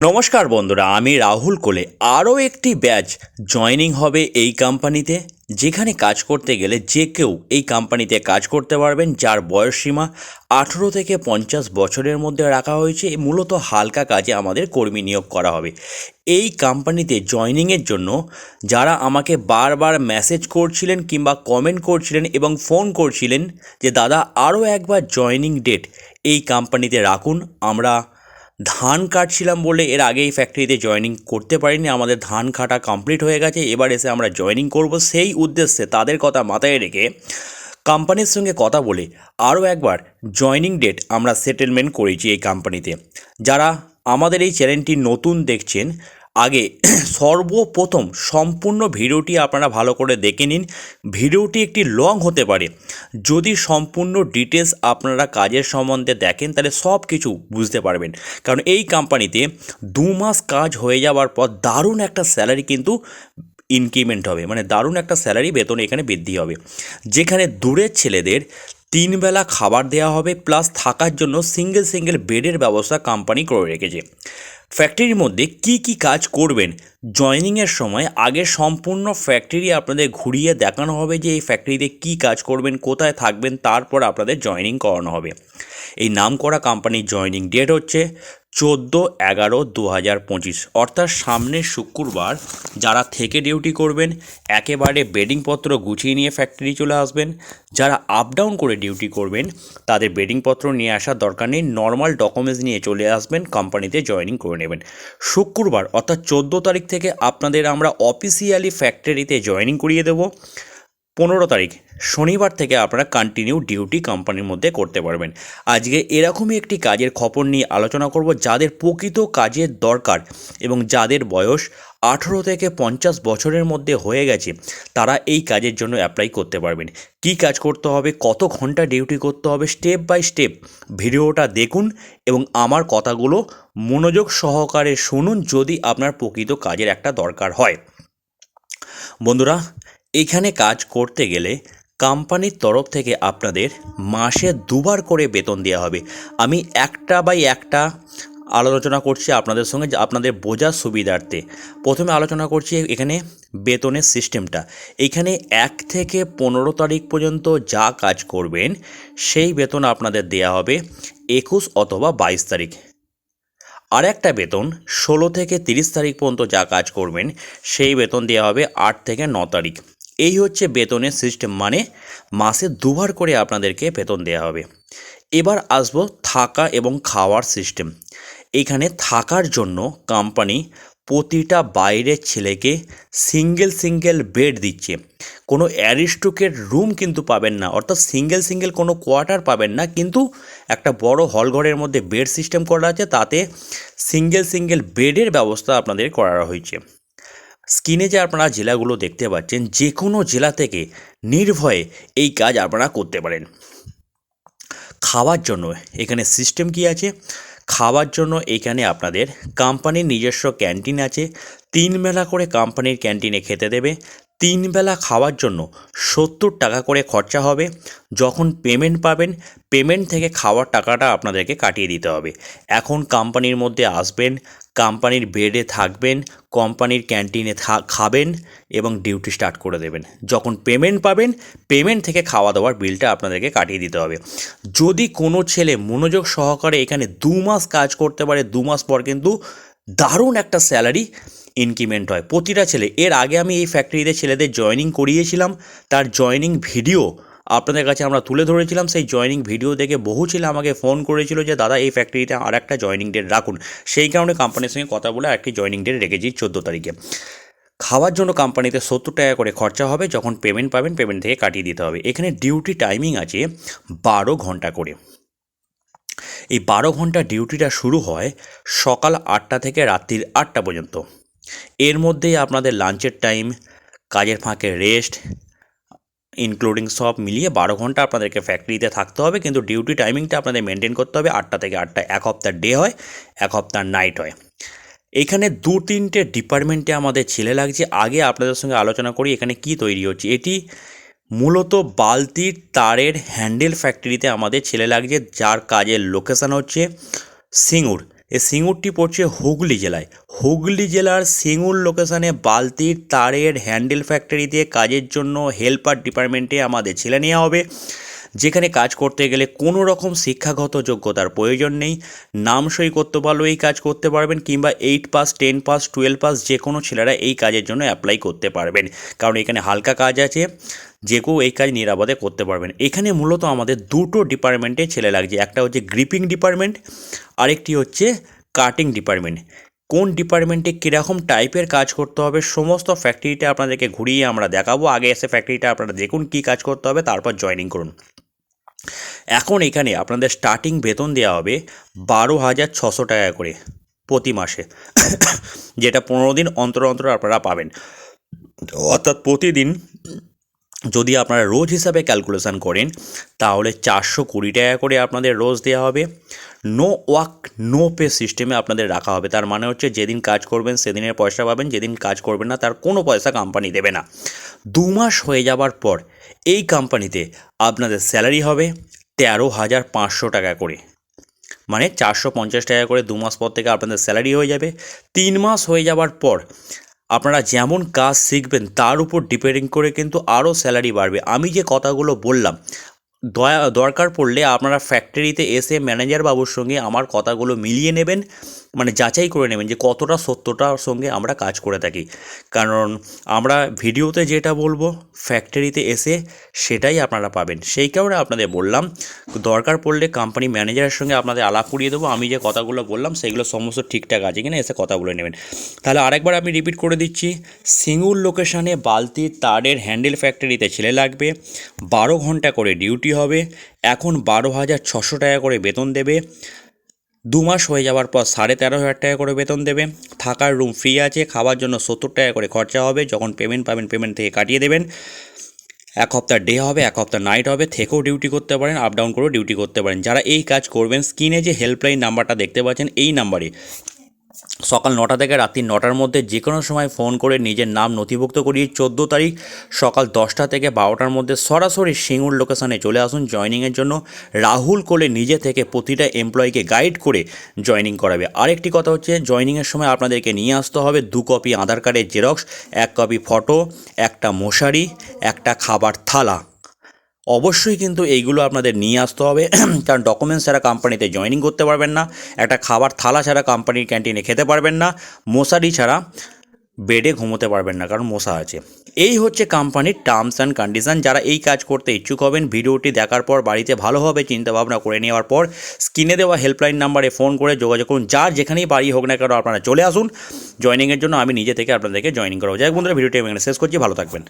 নমস্কার বন্ধুরা, আমি রাহুল কোলে। আরও একটি ব্যাচ জয়নিং হবে এই কোম্পানিতে, যেখানে কাজ করতে গেলে যে কেউ এই কোম্পানিতে কাজ করতে পারবেন, যার বয়স সীমা আঠেরো থেকে পঞ্চাশ বছরের মধ্যে রাখা হয়েছে। মূলত হালকা কাজে আমাদের কর্মী নিয়োগ করা হবে। এই কোম্পানিতে জয়নিংয়ের জন্য যারা আমাকে বারবার মেসেজ করছিলেন কিংবা কমেন্ট করছিলেন এবং ফোন করছিলেন যে, দাদা, আরও একবার জয়নিং ডেট এই কোম্পানিতে রাখুন, আমরা ধান কাটছিলাম বলে এর আগে এই ফ্যাক্টরিতে জয়নিং করতে পারিনি, আমাদের ধান কাটা কমপ্লিট হয়ে গেছে, এবার এসে আমরা জয়নিং করব। সেই উদ্দেশ্যে তাদের কথা মাথায় রেখে কোম্পানির সঙ্গে কথা বলে আরও একবার জয়নিং ডেট আমরা সেটেলমেন্ট করেছি এই কোম্পানিতে যারা আমাদের এই চ্যানেলটি নতুন দেখছেন আগে। সর্বপ্রথম সম্পূর্ণ ভিডিওটি আপনারা ভালো করে দেখে নিন। ভিডিওটি একটি লং হতে পারে। যদি সম্পূর্ণ ডিটেলস আপনারা কাজের সম্বন্ধে দেখেন, তাহলে সব কিছু বুঝতে পারবেন। কারণ এই কোম্পানিতে দু মাস কাজ হয়ে যাওয়ার পর দারুণ একটা স্যালারি কিন্তু ইনক্রিমেন্ট হবে। মানে দারুণ একটা স্যালারি বেতন এখানে বৃদ্ধি হবে। যেখানে দূরের ছেলেদের তিন বেলা খাবার দেওয়া হবে, প্লাস থাকার জন্য সিঙ্গেল সিঙ্গেল বেডের ব্যবস্থা কোম্পানি করে রেখেছে। ফ্যাক্টরির মধ্যে কি কি কাজ করবেন? জয়নিংয়ের সময় আগে সম্পূর্ণ ফ্যাক্টরি আপনাদের ঘুরিয়ে দেখানো হবে যে এই ফ্যাক্টরিতে কি কাজ করবেন, কোথায় থাকবেন, তারপর আপনাদের জয়নিং করানো হবে। এই নাম করা কোম্পানির জয়নিং ডেট হচ্ছে চোদ্দ এগারো দু হাজার পঁচিশ। অর্থাৎ সামনের শুক্রবার যারা থেকে ডিউটি করবেন, একেবারে বেডিংপত্র গুছিয়ে নিয়ে ফ্যাক্টরি চলে আসবেন। যারা আপ ডাউন করে ডিউটি করবেন, তাদের বেডিংপত্র নিয়ে আসার দরকার নেই। নর্মাল ডকুমেন্টস নিয়ে চলে আসবেন কোম্পানিতে জয়েনিং করে নেবেন। শুক্রবার, অর্থাৎ চোদ্দ তারিখ থেকে আপনাদের আমরা অফিসিয়ালি ফ্যাক্টরিতে জয়েনিং করিয়ে দেবো। পনেরো তারিখ, শনিবার থেকে আপনারা কন্টিনিউ ডিউটি কোম্পানির মধ্যে করতে পারবেন। আজকে এরকমই একটি কাজের খবর নিয়ে আলোচনা করব, যাদের প্রকৃত কাজের দরকার এবং যাদের বয়স আঠেরো থেকে পঞ্চাশ বছরের মধ্যে হয়ে গেছে, তারা এই কাজের জন্য অ্যাপ্লাই করতে পারবেন। কি কাজ করতে হবে, কত ঘণ্টা ডিউটি করতে হবে স্টেপ বাই স্টেপ ভিডিওটা দেখুন এবং আমার কথাগুলো মনোযোগ সহকারে শুনুন যদি আপনার প্রকৃত কাজের একটা দরকার হয়। বন্ধুরা এখানে কাজ করতে গেলে কোম্পানির তরফ থেকে আপনাদের মাসে দুবার করে বেতন দেওয়া হবে। আমি একটা বাই একটা আলোচনা করছি আপনাদের সঙ্গে আপনাদের বোঝার সুবিধার্থে। প্রথমে আলোচনা করছি এখানে বেতনের সিস্টেমটা। এখানে এক থেকে পনেরো তারিখ পর্যন্ত যা কাজ করবেন, সেই বেতন আপনাদের দেয়া হবে একুশ অথবা বাইশ তারিখ। আর একটা বেতন, ষোলো থেকে তিরিশ তারিখ পর্যন্ত যা কাজ করবেন, সেই বেতন দেওয়া হবে আট থেকে ন তারিখ। এই হচ্ছে বেতনের সিস্টেম মানে মাসে দুবার করে আপনাদেরকে বেতন দেওয়া হবে। এবার আসব থাকা এবং খাওয়ার সিস্টেম। এখানে থাকার জন্য কোম্পানি প্রতিটা বাইরের ছেলেকে সিঙ্গেল সিঙ্গেল বেড দিচ্ছে। কোনো অ্যারিস্টোকের রুম কিন্তু পাবেন না, অর্থাৎ সিঙ্গেল সিঙ্গেল কোনো কোয়ার্টার পাবেন না, কিন্তু একটা বড় হল ঘরের মধ্যে বেড সিস্টেম করা আছে, তাতে সিঙ্গেল সিঙ্গেল বেডের ব্যবস্থা আপনাদের করা হয়েছে। স্ক্রিনে যে আপনারা জেলাগুলো দেখতে পাচ্ছেন যে কোনো জেলা থেকে নির্ভয়ে এই কাজ আপনারা করতে পারেন। খাওয়ার জন্য এখানে সিস্টেম কি আছে? খাওয়ার জন্য এখানে আপনাদের কোম্পানির নিজস্ব ক্যান্টিন আছে। তিন বেলা করে কোম্পানির ক্যান্টিনে খেতে দেবে। তিন বেলা খাওয়ার জন্য সত্তর টাকা করে খরচা হবে। যখন পেমেন্ট পাবেন পেমেন্ট থেকে খাওয়ার টাকাটা আপনাদেরকে কাটিয়ে দিতে হবে। এখন কোম্পানির মধ্যে আসবেন কোম্পানির বেডে থাকবেন, কোম্পানির ক্যান্টিনে খাবেন এবং ডিউটি স্টার্ট করে দেবেন। যখন পেমেন্ট পাবেন, পেমেন্ট থেকে খাওয়া দাওয়ার বিলটা আপনাদেরকে কাটিয়ে দিতে হবে। যদি কোনো ছেলে মনোযোগ সহকারে এখানে দু মাস কাজ করতে পারে, দু মাস পর কিন্তু দারুণ একটা স্যালারি ইনক্রিমেন্ট হয়। প্রতিটা ছেলে, এর আগে আমি এই ফ্যাক্টরিতে ছেলেদের জয়নিং করিয়েছিলাম, তার জয়নিং ভিডিও আপনাদের কাছে আমরা তুলে ধরেছিলাম সেই জয়নিং ভিডিও দেখে বহু ছেলে আমাকে ফোন করেছিল যে, দাদা, এই ফ্যাক্টরিতে আর একটা জয়নিং ডেট রাখুন। সেই কারণে কোম্পানির সঙ্গে কথা বলে একটি জয়নিং ডেট রেখেছি চোদ্দ তারিখে। খাওয়ার জন্য কোম্পানিতে সত্তর টাকা করে খরচা হবে, যখন পেমেন্ট পাবেন পেমেন্ট থেকে কাটিয়ে দিতে হবে। এখানে ডিউটি টাইমিং আছে বারো ঘণ্টা করে। এই বারো ঘণ্টা ডিউটিটা শুরু হয় সকাল আটটা থেকে রাত্রির আটটা পর্যন্ত। এর মধ্যেই আপনাদের লাঞ্চের টাইম কাজের ফাঁকে রেস্ট ইনক্লুডিং সব মিলিয়ে বারো ঘণ্টা আপনাদেরকে ফ্যাক্টরিতে থাকতে হবে, কিন্তু ডিউটি টাইমিংটা আপনাদের মেনটেন করতে হবে আটটা থেকে আটটা এক হপ্তাহ ডে হয়, এক হপ্তাহ নাইট হয়। এখানে দু তিনটে ডিপার্টমেন্টে আমাদের ছেলে লাগছে। আগে আপনাদের সঙ্গে আলোচনা করি এখানে কি তৈরি হচ্ছে। এটি মূলত বালতির তারের হ্যান্ডেল ফ্যাক্টরিতে আমাদের ছেলে লাগছে, যার কাজের লোকেশান হচ্ছে সিঙ্গুর। এই সিঙ্গুরটি পড়ছে হুগলি জেলায়। হুগলি জেলার সিঙ্গুর লোকেশনে বালতির, তারের, হ্যান্ডেল ফ্যাক্টরিতে কাজের জন্য হেল্পার ডিপার্টমেন্টে আমাদের ছেলে নেওয়া হবে। যেখানে কাজ করতে গেলে কোনো রকম শিক্ষাগত যোগ্যতার প্রয়োজন নেই। নাম সই করতে পারলেও এই কাজ করতে পারবেন কিংবা eight pass ten pass twelve pass যে কোনো ছেলেরা এই কাজের জন্য অ্যাপ্লাই করতে পারবেন। কারণ এখানে হালকা কাজ আছে, যে কেউ এই কাজ নিরাপদে করতে পারবেন। এখানে মূলত আমাদের দুটো ডিপার্টমেন্টে ছেলে লাগছে, একটা হচ্ছে গ্রিপিং ডিপার্টমেন্ট আরেকটি হচ্ছে কাটিং ডিপার্টমেন্ট কোন ডিপার্টমেন্টে কীরকম টাইপের কাজ করতে হবে, সমস্ত ফ্যাক্টরিটা আপনাদেরকে ঘুরিয়ে আমরা দেখাবো। আগে এসে ফ্যাক্টরিটা আপনারা দেখুন কী কাজ করতে হবে, তারপর জয়েনিং করুন। এখন এখানে আপনাদের স্টার্টিং বেতন দেওয়া হবে বারো হাজার ছশো টাকা করে প্রতি মাসে, যেটা পনেরো দিন অন্তর অন্তর আপনারা পাবেন। অর্থাৎ প্রতিদিন যদি আপনারা রোজ হিসাবে ক্যালকুলেশান করেন, তাহলে চারশো কুড়ি টাকা করে আপনাদের রোজ দেওয়া হবে। নো ওয়াক নো পে সিস্টেমে আপনাদের রাখা হবে। তার মানে হচ্ছে যেদিন কাজ করবেন, সেদিনের পয়সা পাবেন, যেদিন কাজ করবেন না, তার কোনো পয়সা কোম্পানি দেবে না। দু মাস হয়ে যাবার পর এই কোম্পানিতে আপনাদের স্যালারি হবে তেরো হাজার পাঁচশো টাকা করে। মানে চারশো পঞ্চাশ টাকা করে দু মাস পর থেকে আপনাদের স্যালারি হয়ে যাবে। তিন মাস হয়ে যাওয়ার পর আপনারা যেমন কাজ শিখবেন, তার উপর ডিপেন্ডিং করে কিন্তু আরও স্যালারি বাড়বে। আমি যে কথাগুলো বললাম দয়া, দরকার পড়লে আপনারা ফ্যাক্টরিতে এসে ম্যানেজার বাবুর সঙ্গে আমার কথাগুলো মিলিয়ে নেবেন মানে যাচাই করে নেবেন যে কতটা সত্যটার সঙ্গে আমরা কাজ করে থাকি। কারণ আমরা ভিডিওতে যেটা বলব ফ্যাক্টরিতে এসে সেটাই আপনারা পাবেন। সেই কারণে আপনাদের বললাম, দরকার পড়লে কোম্পানি ম্যানেজারের সঙ্গে আপনাদের আলাপ করিয়ে দেবো, আমি যে কথাগুলো বললাম সেগুলো সমস্ত ঠিকঠাক আছে কিনা এসে কথা বলে নেবেন। তাহলে আরেকবার আমি রিপিট করে দিচ্ছি, সিঙ্গুর লোকেশানে বালতির তারের হ্যান্ডেল ফ্যাক্টরিতে ছেলে লাগবে, বারো ঘণ্টা করে ডিউটি হবে। এখন বারো হাজার ছশো টাকা করে বেতন দেবে। দু মাস হয়ে যাওয়ার পর সাড়ে তেরো হাজার টাকা করে বেতন দেবে। থাকার রুম ফ্রি আছে খাওয়ার জন্য সত্তর টাকা করে খরচা হবে। যখন পেমেন্ট পাবেন পেমেন্ট থেকে কাটিয়ে দেবেন। এক হপ্তাহ ডে হবে, এক হপ্তাহ নাইট হবে। থেকেও ডিউটি করতে পারেন আপ ডাউন করেও ডিউটি করতে পারেন। যারা এই কাজ করবেন স্ক্রিনে যে হেল্পলাইন নাম্বারটা দেখতে পাচ্ছেন, এই নাম্বারে সকাল নটা থেকে রাত্রি নটার মধ্যে যে কোনো সময় ফোন করে নিজের নাম নথিভুক্ত করিয়ে চোদ্দ তারিখ সকাল দশটা থেকে বারোটার মধ্যে সরাসরি সিঙ্গুর লোকেশানে চলে আসুন জয়নিংয়ের জন্য। রাহুল কোলে নিজে থেকে প্রতিটা এমপ্লয়িকে গাইড করে জয়নিং করাবে। আরেকটি কথা হচ্ছে, জয়নিংয়ের সময় আপনাদেরকে নিয়ে আসতে হবে দু কপি আধার কার্ডের জেরক্স এক কপি ফটো একটা মশারি, একটা খাবার থালা। অবশ্যই কিন্তু এইগুলো আপনাদের নিয়ে আসতে হবে। কারণ ডকুমেন্টস ছাড়া কোম্পানিতে জয়েনিং করতে পারবেন না। একটা খাবার থালা ছাড়া কোম্পানির ক্যান্টিনে খেতে পারবেন না। মশারি ছাড়া বেডে ঘুমোতে পারবেন না, কারণ মশা আছে। এই হচ্ছে কোম্পানির টার্মস অ্যান্ড কন্ডিশন যারা এই কাজ করতে ইচ্ছুক হবেন, ভিডিওটি দেখার পর বাড়িতে ভালোভাবে চিন্তাভাবনা করে নেওয়ার পর স্ক্রিনে দেওয়া হেল্পলাইন নাম্বারে ফোন করে যোগাযোগ করুন। যার যেখানেই বাড়ি হোক না কেন আপনারা চলে আসুন। জয়েনিংয়ের জন্য আমি নিজে থেকে আপনাদেরকে জয়েনিং করাবো। যাই বন্ধুরা, ভিডিওটি আমি শেষ করছি। ভালো থাকবেন।